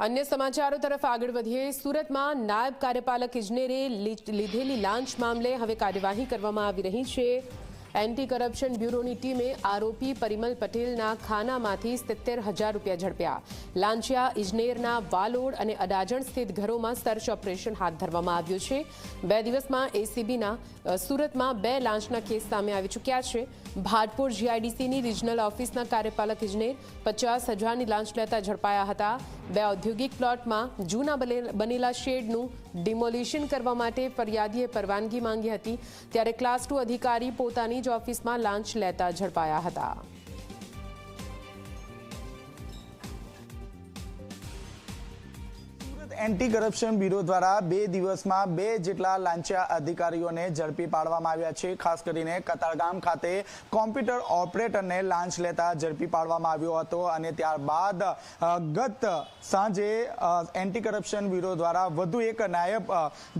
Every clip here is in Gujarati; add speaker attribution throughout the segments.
Speaker 1: અન્ય સમાચારો તરફ આગળ વધીએ. સુરતમાં નાયબ કાર્યપાલક ઇજનેરે લીધેલી લાંચ મામલે હવે કાર્યવાહી કરવામાં આવી રહી છે. એન્ટી કરપ્શન બ્યુરોની ટીમે આરોપી પરિમલ પટેલના ખાનામાંથી સિત્તેર હજાર રૂપિયા ઝડપ્યા. લાંચિયા, ઇજનેરના વાલોડ અને અડાજણ સ્થિત ઘરોમાં સર્ચ ઓપરેશન હાથ ધરવામાં આવ્યું છે. બે દિવસમાં એસીબીના સુરતમાં બે લાંચના કેસ સામે આવી ચૂક્યા છે. ભાટપુર જીઆઈડીસીની રિજનલ ઓફિસના કાર્યપાલક ઇજનેર પચાસ હજારની લાંચ લેતા ઝડપાયા હતા. બે ઔદ્યોગિક પ્લોટમાં જૂના બને- બનેલા શેડનું ડિમોલિશન કરવા માટે ફરિયાદીએ પરવાનગી માંગી હતી. ત્યારે ક્લાસ ટુ અધિકારી પોતાની ઓફિસમાં લાંચ લેતા ઝડપાયા હતા.
Speaker 2: એન્ટી કરપ્શન બ્યુરો દ્વારા બે દિવસમાં બે જેટલા લાંચિયા અધિકારીઓને ઝડપી પાડવામાં આવ્યા છે. ખાસ કરીને કતારગામ ખાતે કોમ્પ્યુટર ઓપરેટરને લાંચ લેતા ઝડપી પાડવામાં આવ્યો હતો અને ત્યારબાદ ગત સાંજે એન્ટી કરપ્શન બ્યુરો દ્વારા વધુ એક નાયબ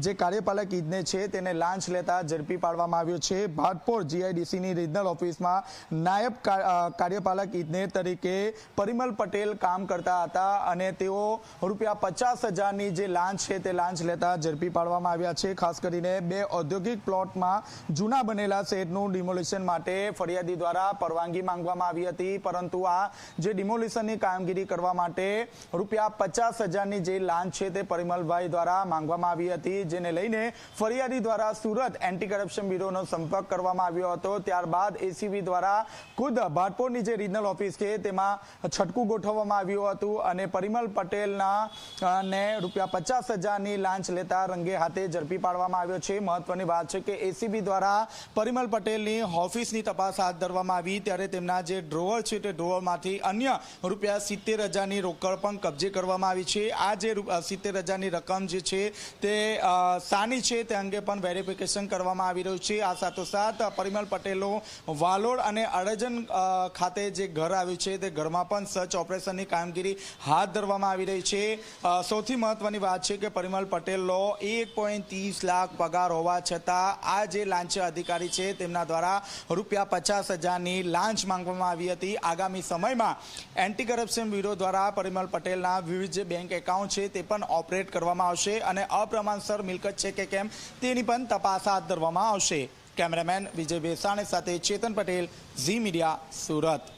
Speaker 2: જે કાર્યપાલક ઇજને છે તેને લાંચ લેતા ઝડપી પાડવામાં આવ્યો છે. ભાટપોર જીઆઈડીસીની રિજનલ ઓફિસમાં નાયબ કાર્યપાલક ઇજને તરીકે પરિમલ પટેલ કામ કરતા હતા અને તેઓ રૂપિયા પચાસ હજારની જે લાંચ છે તે લાંચ લેતા ઝડપી પાડવામાં આવ્યા છે. ખાસ કરીને બે ઔદ્યોગિક પ્લોટમાં જૂના બનેલા શેડનું ડિમોલિશન માટે ફરિયાદી દ્વારા પરવાનગી માંગવામાં આવી હતી. પરંતુ આ જે ડિમોલિશનની કામગીરી કરવા માટે રૂપિયા પચાસ હજારની જે લાંચ છે તે પરિમલભાઈ દ્વારા માંગવામાં આવી હતી, જેને લઈને ફરિયાદી દ્વારા સુરત એન્ટી કરપ્શન બ્યુરોનો સંપર્ક કરવામાં આવ્યો હતો. ત્યારબાદ એસીબી દ્વારા ખુદ ભાટપોરની જે રિજનલ ઓફિસ છે તેમાં છટકું ગોઠવવામાં આવ્યું હતું અને પરિમલ પટેલના ને રૂપિયા પચાસ હજારની લાંચ લેતા રંગે હાથે ઝડપી પાડવામાં આવ્યો છે. મહત્વની વાત છે કે એસીબી દ્વારા પરિમલ પટેલની ઓફિસની તપાસ હાથ ધરવામાં આવી. ત્યારે તેમના જે ડ્રોવર છે તે ડ્રોવરમાંથી અન્ય રૂપિયા સિત્તેર હજારની રોકડ પણ કબજે કરવામાં આવી છે. આ જે સિત્તેર હજારની રકમ જે છે તે સાની છે. તે અંગે પણ વેરિફિકેશન કરવામાં આવી રહ્યું છે. આ સાથોસાથ પરિમલ પટેલો વાલોડ અને અડજન ખાતે જે ઘર આવ્યું છે તે ઘરમાં પણ સર્ચ ઓપરેશનની કામગીરી હાથ ધરવામાં આવી રહી છે. સૌથી મહત્વની વાત છે કે પરિમલ પટેલનો એક પોઈન્ટ ત્રીસ લાખ પગાર હોવા છતાં આ જે લાંચ અધિકારી છે તેમના દ્વારા રૂપિયા પચાસ હજારની લાંચ માંગવામાં આવી હતી. આગામી સમયમાં એન્ટી કરપ્શન બ્યુરો દ્વારા પરિમલ પટેલના વિવિધ જે બેંક એકાઉન્ટ છે તે પણ ઓપરેટ કરવામાં આવશે અને અપ્રમાણસર મિલકત છે કે કેમ તેની પણ તપાસ હાથ ધરવામાં આવશે. કેમેરામેન વિજય બેસાણે સાથે ચેતન પટેલ, ઝી મીડિયા, સુરત.